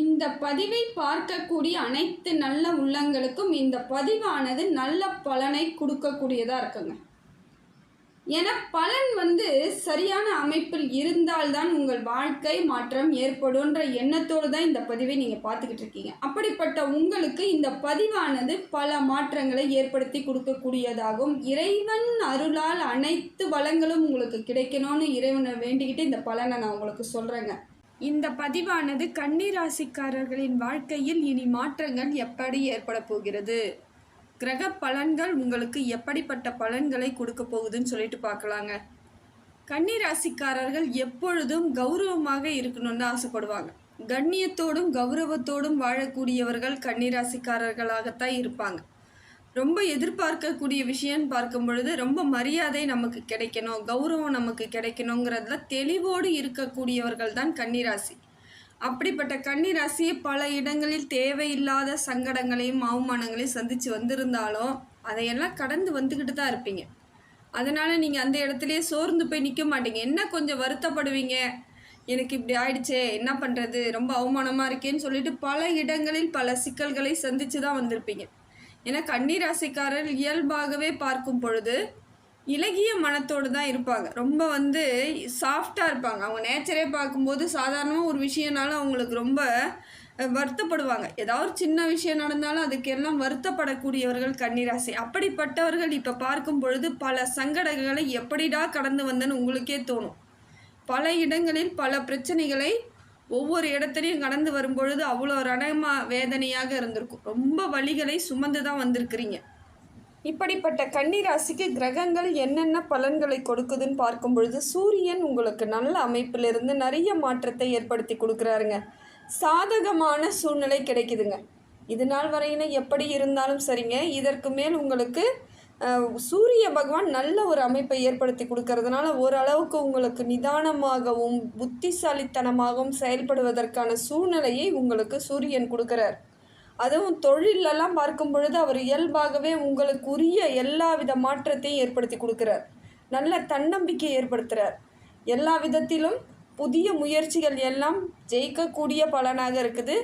இந்த பதிவை பார்க்கக்கூடிய அனைத்து நல்ல உள்ளங்களுக்கும் இந்த பதிவானது நல்ல பலனை கொடுக்கக்கூடியதாக இருக்குங்க. ஏன்னா பலன் வந்து சரியான அமைப்பில் இருந்தால்தான் உங்கள் வாழ்க்கை மாற்றம் ஏற்படும்ன்ற எண்ணத்தோடு தான் இந்த பதிவை நீங்கள் பார்த்துக்கிட்டு இருக்கீங்க. அப்படிப்பட்ட உங்களுக்கு இந்த பதிவானது பல மாற்றங்களை ஏற்படுத்தி கொடுக்கக்கூடியதாகும். இறைவன் அருளால் அனைத்து வளங்களும் உங்களுக்கு கிடைக்கணும்னு இறைவனை வேண்டிக்கிட்டு இந்த பலனை நான் உங்களுக்கு சொல்கிறேங்க இந்த பதிவானது கன்னிராசிக்காரர்களின் வாழ்க்கையில் இனி மாற்றங்கள் எப்படி ஏற்பட போகிறது? கிரக பலன்கள் உங்களுக்கு எப்படிப்பட்ட பலன்களை கொடுக்க போகுதுன்னு சொல்லிட்டு பார்க்கலாங்க. கன்னிராசிக்காரர்கள் எப்பொழுதும் கௌரவமாக இருக்கணும்னு ஆசைப்படுவாங்க. கண்ணியத்தோடும் கௌரவத்தோடும் வாழக்கூடியவர்கள் கன்னிராசிக்காரர்களாகத்தான் இருப்பாங்க. ரொம்ப எதிர்பார்க்கக்கூடிய விஷயம்னு பார்க்கும் பொழுது ரொம்ப மரியாதை நமக்கு கிடைக்கணும் கௌரவம் நமக்கு கிடைக்கணுங்கிறதுல தெளிவோடு இருக்கக்கூடியவர்கள் தான் கன்னிராசி. அப்படிப்பட்ட கன்னிராசியை பல இடங்களில் தேவையில்லாத சங்கடங்களையும் அவமானங்களையும் சந்தித்து வந்திருந்தாலும் அதையெல்லாம் கடந்து வந்துக்கிட்டு தான் இருப்பீங்க. அதனால் நீங்கள் அந்த இடத்துலையே சோர்ந்து போய் நிற்க மாட்டீங்க. என்ன கொஞ்சம் வருத்தப்படுவீங்க? எனக்கு இப்படி ஆயிடுச்சே என்ன பண்ணுறது ரொம்ப அவமானமாக இருக்கேன்னு சொல்லிட்டு பல இடங்களில் பல சிக்கல்களை சந்தித்து தான் வந்திருப்பீங்க. ஏன்னா கன்னிராசிக்காரர் இயல்பாகவே பார்க்கும் பொழுது இலகிய மனத்தோடு தான் இருப்பாங்க. ரொம்ப வந்து சாஃப்டாக இருப்பாங்க. அவங்க நேச்சரே பார்க்கும்போது சாதாரணமாக ஒரு விஷயம்னாலும் அவங்களுக்கு ரொம்ப வருத்தப்படுவாங்க. ஏதாவது ஒரு சின்ன விஷயம் நடந்தாலும் அதுக்கெல்லாம் வருத்தப்படக்கூடியவர்கள் கன்னிராசி. அப்படிப்பட்டவர்கள் இப்போ பார்க்கும் பொழுது பல சங்கடங்களை எப்படிடா கடந்து வந்தேன்னு உங்களுக்கே தோணும். பல இடங்களில் பல பிரச்சனைகளை ஒவ்வொரு இடத்துலையும் கடந்து வரும்பொழுது அவ்வளோ ரணமா வேதனையாக இருந்திருக்கும். ரொம்ப வழிகளை சுமந்து தான் வந்திருக்கிறீங்க. இப்படிப்பட்ட கன்னிராசிக்கு கிரகங்கள் என்னென்ன பலன்களை கொடுக்குதுன்னு பார்க்கும் பொழுது சூரியன் உங்களுக்கு நல்ல அமைப்பிலிருந்து நிறைய மாற்றத்தை ஏற்படுத்தி கொடுக்குறாருங்க. சாதகமான சூழ்நிலை கிடைக்குதுங்க. இது நாள் வரையின எப்படி இருந்தாலும் சரிங்க. இதற்கு மேல் உங்களுக்கு சூரிய பகவான் நல்ல ஒரு அமைப்பை ஏற்படுத்தி கொடுக்கறதுனால ஓரளவுக்கு உங்களுக்கு நிதானமாகவும் புத்திசாலித்தனமாகவும் செயல்படுவதற்கான சூழ்நிலையை உங்களுக்கு சூரியன் கொடுக்குறார். அதுவும் தொழிலெல்லாம் பார்க்கும் பொழுது அவர் இயல்பாகவே உங்களுக்கு உரிய எல்லா வித மாற்றத்தையும் ஏற்படுத்தி கொடுக்குறார். நல்ல தன்னம்பிக்கை ஏற்படுத்துகிறார் எல்லா விதத்திலும் புதிய முயற்சிகள் எல்லாம் ஜெயிக்கக்கூடிய பலனாக இருக்குது.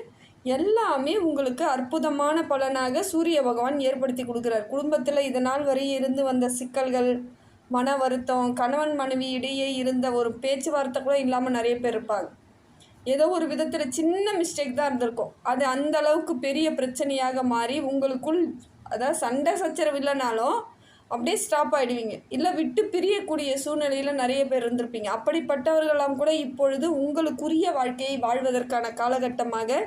எல்லாமே உங்களுக்கு அற்புதமான பலனாக சூரிய பகவான் ஏற்படுத்தி கொடுக்குறார். குடும்பத்தில் இதனால் வரை இருந்து வந்த சிக்கல்கள் மன வருத்தம் கணவன் மனைவி இடையே இருந்த ஒரு பேச்சுவார்த்தை கூட இல்லாமல் நிறைய பேர் இருப்பாங்க. ஏதோ ஒரு விதத்தில் சின்ன மிஸ்டேக் தான் இருந்திருக்கும். அது அந்த அளவுக்கு பெரிய பிரச்சனையாக மாறி உங்களுக்குள் அதாவது சண்டை சச்சரவு இல்லைனாலும் அப்படியே ஸ்டாப் ஆகிடுவீங்க இல்லை விட்டு பிரியக்கூடிய சூழ்நிலையில் நிறைய பேர் இருந்திருப்பீங்க. அப்படிப்பட்டவர்களாம் கூட இப்பொழுது உங்களுக்குரிய வாழ்க்கையை வாழ்வதற்கான காலகட்டமாக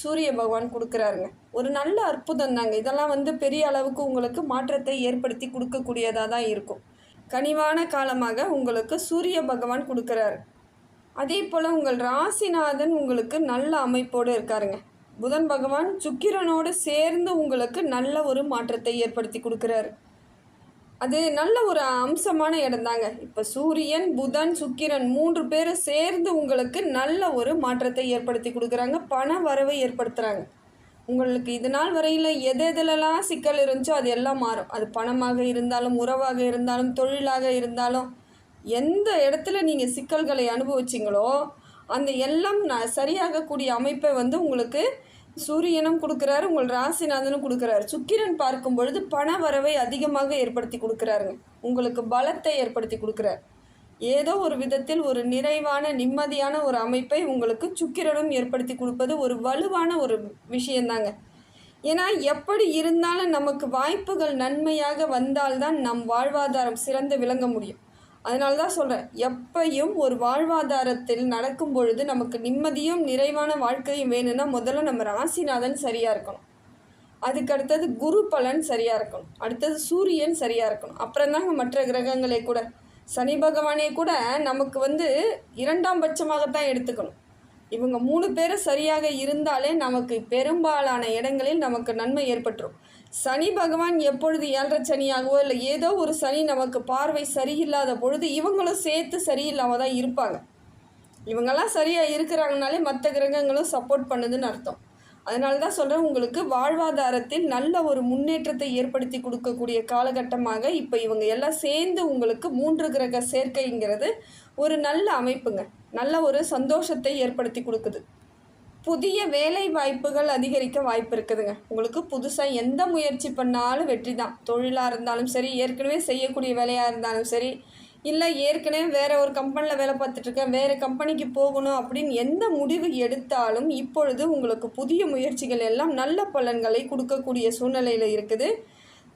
சூரிய பகவான் கொடுக்குறாருங்க. ஒரு நல்ல அற்புதம் தாங்க இதெல்லாம் வந்து பெரிய அளவுக்கு உங்களுக்கு மாற்றத்தை ஏற்படுத்தி கொடுக்கக்கூடியதாக தான் இருக்கும். கனிவான காலமாக உங்களுக்கு சூரிய பகவான் கொடுக்குறாரு. அதே போல் உங்கள் ராசிநாதன் உங்களுக்கு நல்ல அமைப்போடு இருக்காருங்க. புதன் பகவான் சுக்கிரனோடு சேர்ந்து உங்களுக்கு நல்ல ஒரு மாற்றத்தை ஏற்படுத்தி கொடுக்குறாரு. அது நல்ல ஒரு அம்சமான இடம் தாங்க இப்போ சூரியன் புதன் சுக்கிரன் மூன்று பேரும் சேர்ந்து உங்களுக்கு நல்ல ஒரு மாற்றத்தை ஏற்படுத்தி கொடுக்குறாங்க. பண வரவை ஏற்படுத்துகிறாங்க உங்களுக்கு இது நாள் வரையில் எது எதுலலாம் சிக்கல் இருந்துச்சோ அது எல்லாம் மாறும். அது பணமாக இருந்தாலும் உறவாக இருந்தாலும் தொழிலாக இருந்தாலும் எந்த இடத்துல நீங்கள் சிக்கல்களை அனுபவிச்சிங்களோ அந்த எல்லாம் ந- சரியாகக்கூடிய அமைப்பை வந்து உங்களுக்கு சூரியனும் கொடுக்குறாரு உங்கள் ராசிநாதனும் கொடுக்குறாரு. சுக்கிரன் பார்க்கும் பொழுது பண வரவை அதிகமாக ஏற்படுத்தி கொடுக்குறாருங்க. உங்களுக்கு பலத்தை ஏற்படுத்தி கொடுக்குறாரு. ஏதோ ஒரு விதத்தில் ஒரு நிறைவான நிம்மதியான ஒரு அமைப்பை உங்களுக்கு சுக்கிரனும் ஏற்படுத்தி கொடுப்பது ஒரு வலுவான ஒரு விஷயந்தாங்க. ஏன்னா எப்படி இருந்தாலும் நமக்கு வாய்ப்புகள் நன்மையாக வந்தால்தான் நம் வாழ்வாதாரம் சிறந்து விளங்க முடியும். அதனால தான் சொல்கிறேன் எப்பையும் ஒரு வாழ்வாதாரத்தில் நடக்கும் பொழுது நமக்கு நிம்மதியும் நிறைவான வாழ்க்கையும் வேணும்னா முதல்ல நம்ம ராசிநாதன் சரியாக இருக்கணும். அதுக்கு அடுத்தது குரு பலன் சரியாக இருக்கணும். அடுத்தது சூரியன் சரியாக இருக்கணும். அப்புறம் தாங்க மற்ற கிரகங்களே கூட. சனி பகவானே கூட நமக்கு வந்து இரண்டாம் பட்சமாகத்தான் எடுத்துக்கணும். இவங்க மூணு பேரும் சரியாக இருந்தாலே நமக்கு பெரும்பாலான இடங்களில் நமக்கு நன்மை ஏற்பட்டுரும். சனி பகவான் எப்பொழுது ஏழரை சனியாகவோ இல்லை ஏதோ ஒரு சனி நமக்கு பார்வை சரியில்லாத பொழுது இவங்களும் சேர்த்து சரியில்லாமல் தான் இருப்பாங்க. இவங்கெல்லாம் சரியாக இருக்கிறாங்கனாலே மற்ற கிரகங்களும் சப்போர்ட் பண்ணுதுன்னு அர்த்தம். அதனால தான் சொல்கிறேன் உங்களுக்கு வாழ்வாதாரத்தில் நல்ல ஒரு முன்னேற்றத்தை ஏற்படுத்தி கொடுக்கக்கூடிய காலகட்டமாக இப்போ இவங்க எல்லாம் சேர்ந்து உங்களுக்கு மூன்று கிரக சேர்க்கைங்கிறது ஒரு நல்ல அமைப்புங்க. நல்ல ஒரு சந்தோஷத்தை ஏற்படுத்தி கொடுக்குது. புதிய வேலை வாய்ப்புகள் அதிகரிக்க வாய்ப்பு இருக்குதுங்க. உங்களுக்கு புதுசாக எந்த முயற்சி பண்ணாலும் வெற்றி தான். தொழிலாக இருந்தாலும் சரி ஏற்கனவே செய்யக்கூடிய வேலையாக இருந்தாலும் சரி இல்லை ஏற்கனவே வேறு ஒரு கம்பெனியில் வேலை பார்த்துட்ருக்கேன் வேறு கம்பெனிக்கு போகணும் அப்படின்னு எந்த முடிவு எடுத்தாலும் இப்பொழுது உங்களுக்கு புதிய முயற்சிகள் எல்லாம் நல்ல பலன்களை கொடுக்கக்கூடிய சூழ்நிலையில் இருக்குது.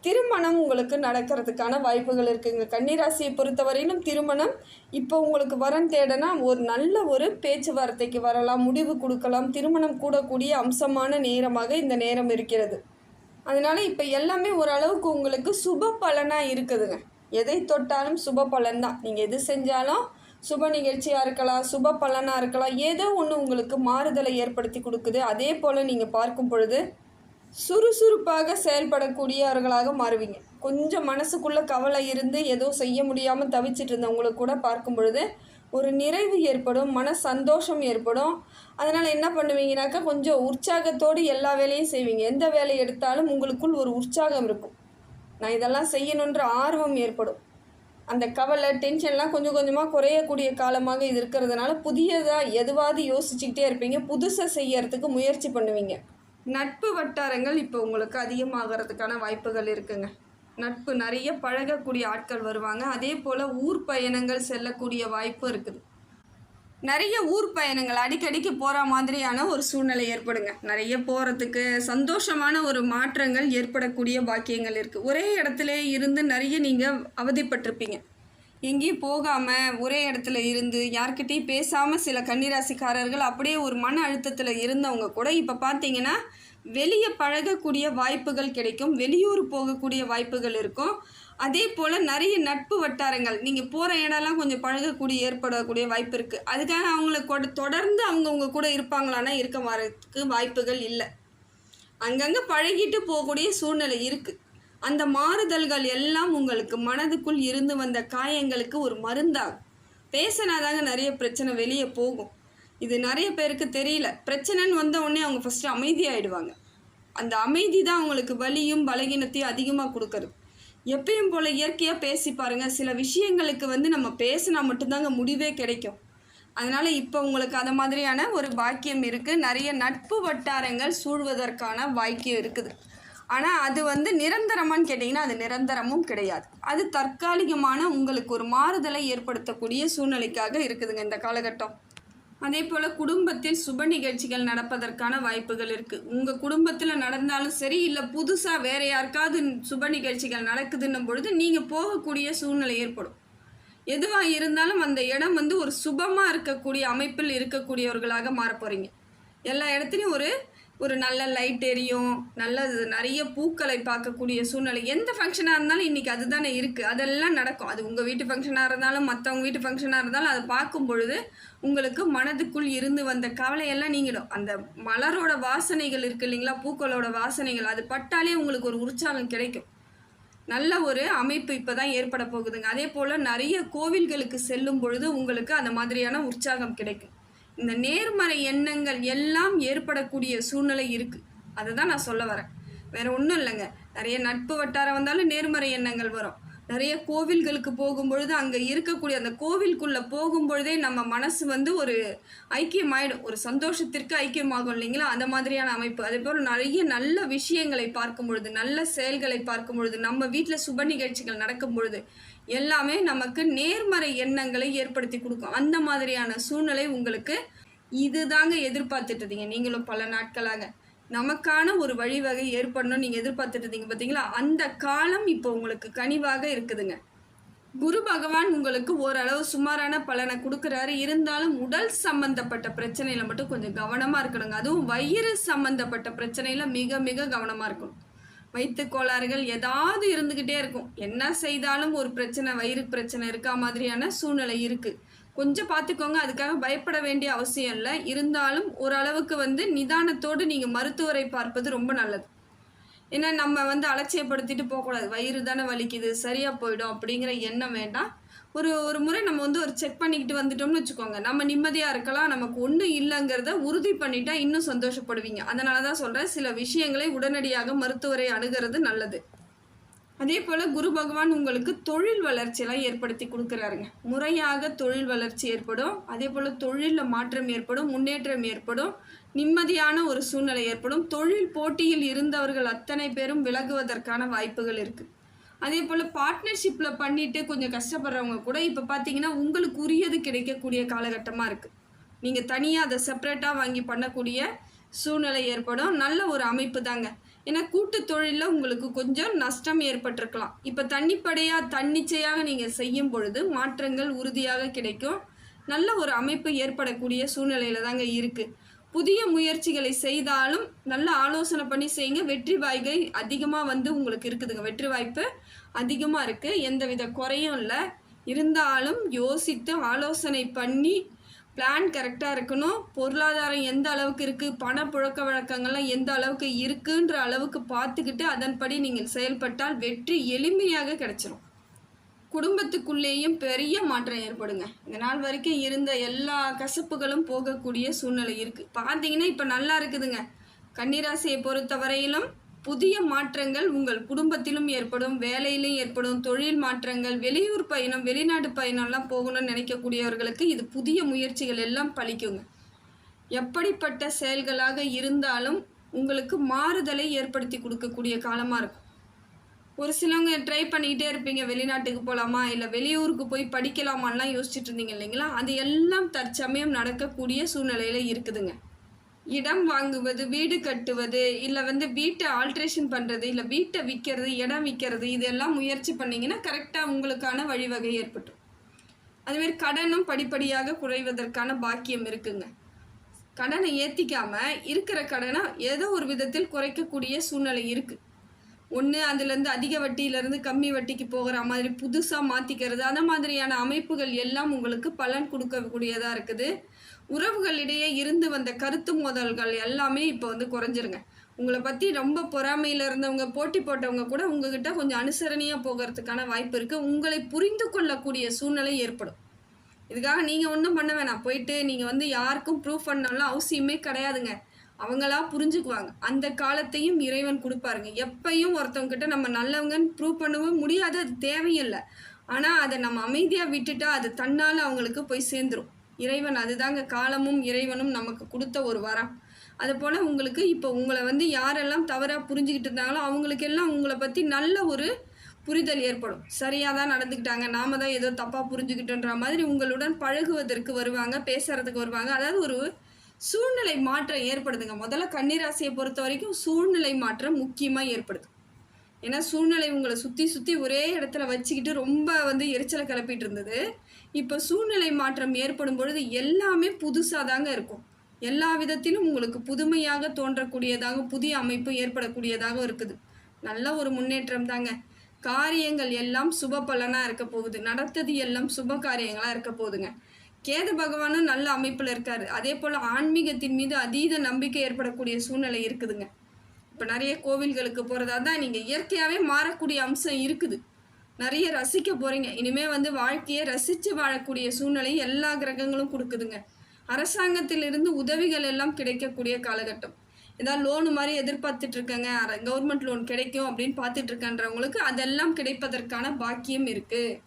திருமணம் உங்களுக்கு நடக்கிறதுக்கான வாய்ப்புகள் இருக்குங்க. கன்னிராசியை பொறுத்தவரையிலும் திருமணம் இப்போ உங்களுக்கு வரன் தேடனா ஒரு நல்ல ஒரு பேச்சுவார்த்தைக்கு வரலாம் முடிவு கொடுக்கலாம். திருமணம் கூடக்கூடிய அம்சமான நேரமாக இந்த நேரம் இருக்கிறது. அதனால இப்போ எல்லாமே ஓரளவுக்கு உங்களுக்கு சுப பலனாக இருக்குதுங்க. எதை தொட்டாலும் சுப பலன் தான் நீங்கள் எது செஞ்சாலும் சுப நிகழ்ச்சியாக இருக்கலாம் சுப பலனாக இருக்கலாம். ஏதோ ஒன்று உங்களுக்கு மாறுதலை ஏற்படுத்தி கொடுக்குது. அதே போல் நீங்கள் பார்க்கும் பொழுது சுறுசுறுப்பாக செயல்படக்கூடியவர்களாக மாறுவீங்க. கொஞ்சம் மனசுக்குள்ளே கவலை இருந்து ஏதோ செய்ய முடியாமல் தவிச்சிட்டு இருந்தவங்களுக்கு கூட பார்க்கும் பொழுது ஒரு நிறைவு ஏற்படும் மன சந்தோஷம் ஏற்படும். அதனால் என்ன பண்ணுவீங்கனாக்கா கொஞ்சம் உற்சாகத்தோடு எல்லா வேலையும் செய்வீங்க. எந்த வேலை எடுத்தாலும் உங்களுக்குள் ஒரு உற்சாகம் இருக்கும். நான் இதெல்லாம் செய்யணுன்ற ஆர்வம் ஏற்படும். அந்த கவலை டென்ஷன்லாம் கொஞ்சம் கொஞ்சமாக குறையக்கூடிய காலமாக இது இருக்கிறதுனால புதியதாக எதுவாவது யோசிச்சுக்கிட்டே இருப்பீங்க. புதுசாக செய்யறதுக்கு முயற்சி பண்ணுவீங்க. நட்பு வட்டாரங்கள் இப்போ உங்களுக்கு அதிகமாகிறதுக்கான வாய்ப்புகள் இருக்குங்க. நட்பு நிறைய பழகக்கூடிய ஆட்கள் வருவாங்க. அதே போல் ஊர் பயணங்கள் செல்லக்கூடிய வாய்ப்பு இருக்குது. நிறைய ஊர் பயணங்கள் அடிக்கடிக்கு போகிற மாதிரியான ஒரு சூழ்நிலை ஏற்படுங்க. நிறைய போகிறதுக்கு சந்தோஷமான ஒரு மாற்றங்கள் ஏற்படக்கூடிய பாக்கியங்கள் இருக்குது ஒரே இடத்துல இருந்து நிறைய நீங்கள் அவதிப்பட்டிருப்பீங்க. எங்கேயும் போகாமல் ஒரே இடத்துல இருந்து யார்கிட்டையும் பேசாமல் சில கன்னிராசிக்காரர்கள் அப்படியே ஒரு மன அழுத்தத்தில் இருந்தவங்க கூட இப்போ பார்த்தீங்கன்னா வெளியே பழகக்கூடிய வாய்ப்புகள் கிடைக்கும். வெளியூர் போகக்கூடிய வாய்ப்புகள் இருக்கும். அதே போல் நிறைய நட்பு வட்டாரங்கள். நீங்கள் போகிற இடம்லாம் கொஞ்சம் பழகக்கூடிய ஏற்படக்கூடிய வாய்ப்பு இருக்குது அதுக்காக அவங்கள கொட தொடர்ந்து அவங்க உங்க கூட இருப்பாங்களான்னா இருக்க வரதுக்கு வாய்ப்புகள் இல்லை. அங்கங்கே பழகிட்டு போகக்கூடிய சூழ்நிலை இருக்குது அந்த மாறுதல்கள் எல்லாம் உங்களுக்கு மனதுக்குள் இருந்து வந்த காயங்களுக்கு ஒரு மருந்தாகும். பேசினாதாங்க நிறைய பிரச்சனை வெளியே போகும். இது நிறைய பேருக்கு தெரியல. பிரச்சனைன்னு வந்த உடனே அவங்க ஃபஸ்ட்டு அமைதியாயிடுவாங்க அந்த அமைதி தான் அவங்களுக்கு வலியும் பலகீனத்தையும் அதிகமாக கொடுக்கறது எப்பயும் போல் இயற்கையாக பேசி பாருங்கள் சில விஷயங்களுக்கு வந்து நம்ம பேசினா மட்டும்தாங்க முடிவே கிடைக்கும். அதனால் இப்போ உங்களுக்கு அந்த மாதிரியான ஒரு பாக்கியம் இருக்குது நிறைய நட்பு வட்டாரங்கள் சூழ்வதற்கான வாக்கியம் இருக்குது. ஆனால் அது வந்து நிரந்தரமான்னு கேட்டிங்கன்னா அது நிரந்தரமும் கிடையாது. அது தற்காலிகமான உங்களுக்கு ஒரு மாறுதலை ஏற்படுத்தக்கூடிய சூழ்நிலைக்காக இருக்குதுங்க இந்த காலகட்டம். அதே போல் குடும்பத்தில் சுப நிகழ்ச்சிகள் நடப்பதற்கான வாய்ப்புகள் இருக்குது உங்கள் குடும்பத்தில் நடந்தாலும் சரி இல்லை புதுசாக வேற யாருக்காவது சுப நிகழ்ச்சிகள் நடக்குதுன்னும் பொழுது நீங்கள் போகக்கூடிய சூழ்நிலை ஏற்படும். எதுவாக இருந்தாலும் அந்த இடம் வந்து ஒரு சுபமாக இருக்கக்கூடிய அமைப்பில் இருக்கக்கூடியவர்களாக மாற போகிறீங்க எல்லா இடத்துலையும் ஒரு ஒரு நல்ல லைட் எரியும் நல்ல நிறைய பூக்களை பார்க்கக்கூடிய சூழ்நிலை எந்த ஃபங்க்ஷனாக இருந்தாலும் இன்றைக்கி அதுதானே இருக்குது அதெல்லாம் நடக்கும். அது உங்கள் வீட்டு ஃபங்க்ஷனாக இருந்தாலும் மற்றவங்க வீட்டு ஃபங்க்ஷனாக இருந்தாலும் அதை பார்க்கும் பொழுது உங்களுக்கு மனதுக்குள் இருந்து வந்த கவலையெல்லாம் நீங்கிடும். அந்த மலரோட வாசனைகள் இருக்குது இல்லைங்களா? பூக்களோட வாசனைகள் அது பட்டாலே உங்களுக்கு ஒரு உற்சாகம் கிடைக்கும். நல்ல ஒரு அமைப்பு இப்போ தான் ஏற்பட போகுதுங்க. அதே போல் நிறைய கோவில்களுக்கு செல்லும் பொழுது உங்களுக்கு அந்த மாதிரியான உற்சாகம் கிடைக்கும். இந்த நேர்மறை எண்ணங்கள் எல்லாம் ஏற்படக்கூடிய சூழ்நிலை இருக்குது அதை தான் நான் சொல்ல வரேன். வேறு ஒன்றும் இல்லைங்க. நிறைய நட்பு வட்டாரம் வந்தாலும் நேர்மறை எண்ணங்கள் வரும். நிறைய கோவில்களுக்கு போகும்பொழுது அங்கே இருக்கக்கூடிய அந்த கோவிலுக்குள்ளே போகும்பொழுதே நம்ம மனசு வந்து ஒரு ஐக்கியமாயிடும். ஒரு சந்தோஷத்திற்கு ஐக்கியமாகும் இல்லைங்களா? அந்த மாதிரியான அமைப்பு. அதே போல் நிறைய நல்ல விஷயங்களை பார்க்கும் பொழுது நல்ல செயல்களை பார்க்கும் பொழுது நம்ம வீட்டில் சுப நிகழ்ச்சிகள் நடக்கும் பொழுது எல்லாமே நமக்கு நேர்மறை எண்ணங்களை ஏற்படுத்தி கொடுக்கும். அந்த மாதிரியான சூழ்நிலை உங்களுக்கு இதுதாங்க எதிர்பார்த்துட்டு இருந்தீங்க நீங்களும் பல நாட்களாக நமக்கான ஒரு வழிவகை ஏற்படணும் நீங்கள் எதிர்பார்த்துட்டு இருந்தீங்க பார்த்தீங்களா அந்த காலம் இப்போ உங்களுக்கு கனிவாக இருக்குதுங்க. குரு பகவான் உங்களுக்கு ஓரளவு சுமாரான பலனை கொடுக்குறாரு. இருந்தாலும் உடல் சம்பந்தப்பட்ட பிரச்சனையில் மட்டும் கொஞ்சம் கவனமாக இருக்கணுங்க. அதுவும் வயிறு சம்பந்தப்பட்ட பிரச்சனையில் மிக மிக கவனமாக இருக்கணும். வயிற்று கோளாறுகள் ஏதாவது இருந்துக்கிட்டே இருக்கும். என்ன செய்தாலும் ஒரு பிரச்சனை வயிறு பிரச்சனை இருக்கா மாதிரியான சூழ்நிலை இருக்குது கொஞ்சம் பார்த்துக்கோங்க அதுக்காக பயப்பட வேண்டிய அவசியம் இல்லை. இருந்தாலும் ஓரளவுக்கு வந்து நிதானத்தோடு நீங்கள் மருத்துவரை பார்ப்பது ரொம்ப நல்லது. ஏன்னா நம்ம வந்து அலட்சியப்படுத்திட்டு போகக்கூடாது. வயிறு தானே வலிக்குது சரியாக போயிடும் அப்படிங்கிற எண்ணம் வேண்டாம். ஒரு ஒரு முறை நம்ம வந்து ஒரு செக் பண்ணிக்கிட்டு வந்துட்டோம்னு வச்சுக்கோங்க. நம்ம நிம்மதியாக இருக்கலாம். நமக்கு ஒன்றும் இல்லைங்கிறத உறுதி பண்ணிட்டா இன்னும் சந்தோஷப்படுவீங்க. அதனால தான் சொல்கிறேன் சில விஷயங்களை உடனடியாக மருத்துவரை அணுகிறது நல்லது. அதே போல் குரு பகவான் உங்களுக்கு தொழில் வளர்ச்சியெல்லாம் ஏற்படுத்தி கொடுக்குறாருங்க. முறையாக தொழில் வளர்ச்சி ஏற்படும். அதே போல் தொழிலில் மாற்றம் ஏற்படும் முன்னேற்றம் ஏற்படும் நிம்மதியான ஒரு சூழ்நிலை ஏற்படும். தொழில் போட்டியில் இருந்தவர்கள் அத்தனை பேரும் விலகுவதற்கான வாய்ப்புகள் இருக்குது அதே போல் பார்ட்னர்ஷிப்பில் பண்ணிட்டு கொஞ்சம் கஷ்டப்படுறவங்க கூட இப்போ பார்த்தீங்கன்னா உங்களுக்கு உரியது கிடைக்கக்கூடிய காலகட்டமாக இருக்குது நீங்கள் தனியாக அதை செப்பரேட்டாக வாங்கி பண்ணக்கூடிய சூழ்நிலை ஏற்படும். நல்ல ஒரு அமைப்பு தாங்க. ஏன்னா கூட்டு தொழிலில் உங்களுக்கு கொஞ்சம் நஷ்டம் ஏற்பட்டிருக்கலாம். இப்போ தன்னிப்படையாக தன்னிச்சையாக நீங்கள் செய்யும் பொழுது மாற்றங்கள் உறுதியாக கிடைக்கும். நல்ல ஒரு அமைப்பு ஏற்படக்கூடிய சூழ்நிலையில் தாங்க இருக்குது புதிய முயற்சிகளை செய்தாலும் நல்ல ஆலோசனை பண்ணி செய்யுங்க. வெற்றி வாய்கை அதிகமாக வந்து உங்களுக்கு இருக்குதுங்க. வெற்றி வாய்ப்பு அதிகமாக இருக்குது எந்தவித குறையும் இல்லை. இருந்தாலும் யோசித்து ஆலோசனை பண்ணி பிளான் கரெக்டாக இருக்கணும். பொருளாதாரம் எந்த அளவுக்கு இருக்குது பண புழக்க வழக்கங்கள்லாம் எந்த அளவுக்கு இருக்குன்ற அளவுக்கு பார்த்துக்கிட்டு அதன்படி நீங்கள் செயல்பட்டால் வெற்றி எளிமையாக கிடைச்சிரும். குடும்பத்துக்குள்ளேயும் பெரிய மாற்றம் ஏற்படுங்க. இந்த நாள் வரைக்கும் இருந்த எல்லா கசப்புகளும் போகக்கூடிய சூழ்நிலை இருக்குது பார்த்தீங்கன்னா இப்போ நல்லா இருக்குதுங்க. கன்னிராசியை பொறுத்த வரையிலும் புதிய மாற்றங்கள் உங்கள் குடும்பத்திலும் ஏற்படும் வேலையிலும் ஏற்படும் தொழில் மாற்றங்கள் வெளியூர் பயணம் வெளிநாட்டு பயணம்லாம் போகணும்னு நினைக்கக்கூடியவர்களுக்கு இது புதிய முயற்சிகள் எல்லாம் பழிக்குங்க. எப்படிப்பட்ட செயல்களாக இருந்தாலும் உங்களுக்கு மாறுதலை ஏற்படுத்தி கொடுக்கக்கூடிய காலமாக இருக்கும். ஒரு சிலவங்க ட்ரை பண்ணிக்கிட்டே இருப்பீங்க வெளிநாட்டுக்கு போகலாமா இல்லை வெளியூருக்கு போய் படிக்கலாமான்லாம் யோசிச்சுட்டு இருந்தீங்க இல்லைங்களா? அது எல்லாம் தற்சமயம் நடக்கக்கூடிய சூழ்நிலையில் இருக்குதுங்க. இடம் வாங்குவது வீடு கட்டுவது இல்லை வந்து வீட்டை ஆல்ட்ரேஷன் பண்ணுறது இல்லை வீட்டை விற்கிறது இடம் விற்கிறது இதெல்லாம் முயற்சி பண்ணிங்கன்னா கரெக்டாக உங்களுக்கான வழிவகை ஏற்பட்டும் அதுமாரி கடனும் படிப்படியாக குறைவதற்கான பாக்கியம் இருக்குங்க. கடனை ஏற்றிக்காமல் இருக்கிற கடனை ஏதோ ஒரு விதத்தில் குறைக்கக்கூடிய சூழ்நிலை இருக்குது ஒன்று அதுலேருந்து அதிக வட்டியிலேருந்து கம்மி வட்டிக்கு போகிற மாதிரி புதுசாக மாற்றிக்கிறது அந்த மாதிரியான அமைப்புகள் எல்லாம் உங்களுக்கு பலன் கொடுக்கக்கூடியதாக இருக்குது. உறவுகளிடையே இருந்து வந்த கருத்து மோதல்கள் எல்லாமே இப்போ வந்து குறைஞ்சிருங்க. உங்களை பற்றி ரொம்ப பொறாமையில் இருந்தவங்க போட்டி போட்டவங்க கூட உங்ககிட்ட கொஞ்சம் அனுசரணையாக போகிறதுக்கான வாய்ப்பு இருக்குது உங்களை புரிந்து கொள்ளக்கூடிய சூழ்நிலை ஏற்படும். இதுக்காக நீங்கள் ஒன்றும் பண்ண வேணாம். போயிட்டு நீங்கள் வந்து யாருக்கும் ப்ரூஃப் பண்ணலாம் அவசியமே கிடையாதுங்க. அவங்களா புரிஞ்சுக்குவாங்க. அந்த காலத்தையும் இறைவன் கொடுப்பாருங்க. எப்பையும் ஒருத்தவங்கிட்ட நம்ம நல்லவங்கன்னு ப்ரூவ் பண்ணவும் முடியாது. அது தேவையில்லை. ஆனால் அதை நம்ம அமைதியாக விட்டுட்டா அது தன்னால் அவங்களுக்கு போய் சேர்ந்துரும். இறைவன் அதுதாங்க காலமும் இறைவனும் நமக்கு கொடுத்த ஒரு வரம். அது போல் உங்களுக்கு இப்போ உங்களை வந்து யாரெல்லாம் தவறாக புரிஞ்சுக்கிட்டு இருந்தாங்களோ அவங்களுக்கெல்லாம் உங்களை பற்றி நல்ல ஒரு புரிதல் ஏற்படும். சரியாக தான் நடந்துக்கிட்டாங்க. நாம தான் ஏதோ தப்பாக புரிஞ்சுக்கிட்டோன்ற மாதிரி உங்களுடன் பழகுவதற்கு வருவாங்க பேசுறதுக்கு வருவாங்க. அதாவது ஒரு சூழ்நிலை மாற்றம் ஏற்படுதுங்க. முதல்ல கன்னிராசியை பொறுத்த வரைக்கும் சூழ்நிலை மாற்றம் முக்கியமாக ஏற்படுது. ஏன்னா சூழ்நிலை உங்களை சுற்றி சுற்றி ஒரே இடத்துல வச்சுக்கிட்டு ரொம்ப வந்து எரிச்சலை கிளப்பிட்டு இருந்தது. இப்போ சூழ்நிலை மாற்றம் ஏற்படும் பொழுது எல்லாமே புதுசாக தாங்க இருக்கும். எல்லா விதத்திலும் உங்களுக்கு புதுமையாக தோன்றக்கூடியதாக புதிய அமைப்பு ஏற்படக்கூடியதாக இருக்குது. நல்ல ஒரு முன்னேற்றம் தாங்க. காரியங்கள் எல்லாம் சுப பலனாக இருக்க போகுது. நடத்தது எல்லாம் சுப காரியங்களாக இருக்க போகுதுங்க. கேது பகவானும் நல்ல அமைப்பில் இருக்காரு. அதே போல் ஆன்மீகத்தின் மீது அதீத நம்பிக்கை ஏற்படக்கூடிய சூழ்நிலை இருக்குதுங்க. இப்போ நிறைய கோவில்களுக்கு போகிறதா தான் நீங்கள் இயற்கையாகவே மாறக்கூடிய அம்சம் இருக்குது. நிறைய ரசிக்க போகிறீங்க இனிமேல் வந்து வாழ்க்கையை ரசித்து வாழக்கூடிய சூழ்நிலை எல்லா கிரகங்களும் கொடுக்குதுங்க. அரசாங்கத்திலிருந்து உதவிகள் எல்லாம் கிடைக்கக்கூடிய காலகட்டம். ஏதாவது லோனு மாதிரி எதிர்பார்த்துட்டு இருக்கேங்க கவர்மெண்ட் லோன் கிடைக்கும் அப்படின்னு பார்த்துட்டு இருக்கன்றவங்களுக்கு அதெல்லாம் கிடைப்பதற்கான பாக்கியம் இருக்குது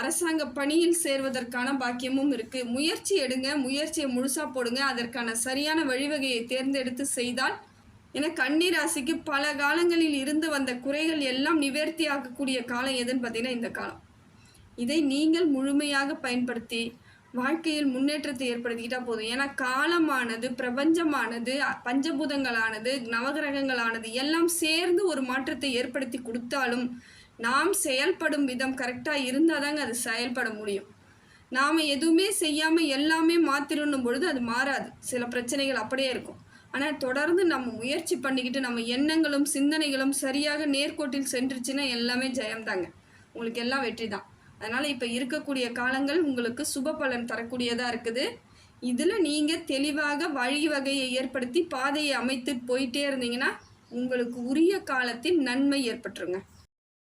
அரசாங்க பணியில் சேர்வதற்கான பாக்கியமும் இருக்குது முயற்சி எடுங்க. முயற்சியை முழுசாக போடுங்க. அதற்கான சரியான வழிவகையை தேர்ந்தெடுத்து செய்தால் என கன்னி ராசிக்கு பல காலங்களில் இருந்து வந்த குறைகள் எல்லாம் நிவர்த்தி ஆகக்கூடிய காலம் எதுன்னு பார்த்தீங்கன்னா இந்த காலம். இதை நீங்கள் முழுமையாக பயன்படுத்தி வாழ்க்கையில் முன்னேற்றத்தை ஏற்படுத்திக்கிட்டா போதும். ஏன்னா காலமானது பிரபஞ்சமானது பஞ்சபூதங்களானது நவகிரகங்களானது எல்லாம் சேர்ந்து ஒரு மாற்றத்தை ஏற்படுத்தி கொடுத்தாலும் நாம் செயல்படும் விதம் கரெக்டாக இருந்தால் தாங்க அது செயல்பட முடியும். நாம் எதுவுமே செய்யாமல் எல்லாமே மாற்றிடணும் பொழுது அது மாறாது. சில பிரச்சனைகள் அப்படியே இருக்கும். ஆனால் தொடர்ந்து நம்ம முயற்சி பண்ணிக்கிட்டு நம்ம எண்ணங்களும் சிந்தனைகளும் சரியாக நேர்கோட்டில் சென்றுச்சுன்னா எல்லாமே ஜெயம்தாங்க. உங்களுக்கு எல்லாம் வெற்றி தான் அதனால் இப்போ இருக்கக்கூடிய காலங்கள் உங்களுக்கு சுப பலன் தரக்கூடியதாக இருக்குது. இதில் நீங்கள் தெளிவாக வழி வகையை ஏற்படுத்தி பாதையை அமைத்து போயிட்டே இருந்தீங்கன்னா உங்களுக்கு உரிய காலத்தில் நன்மை ஏற்பட்டுருங்க.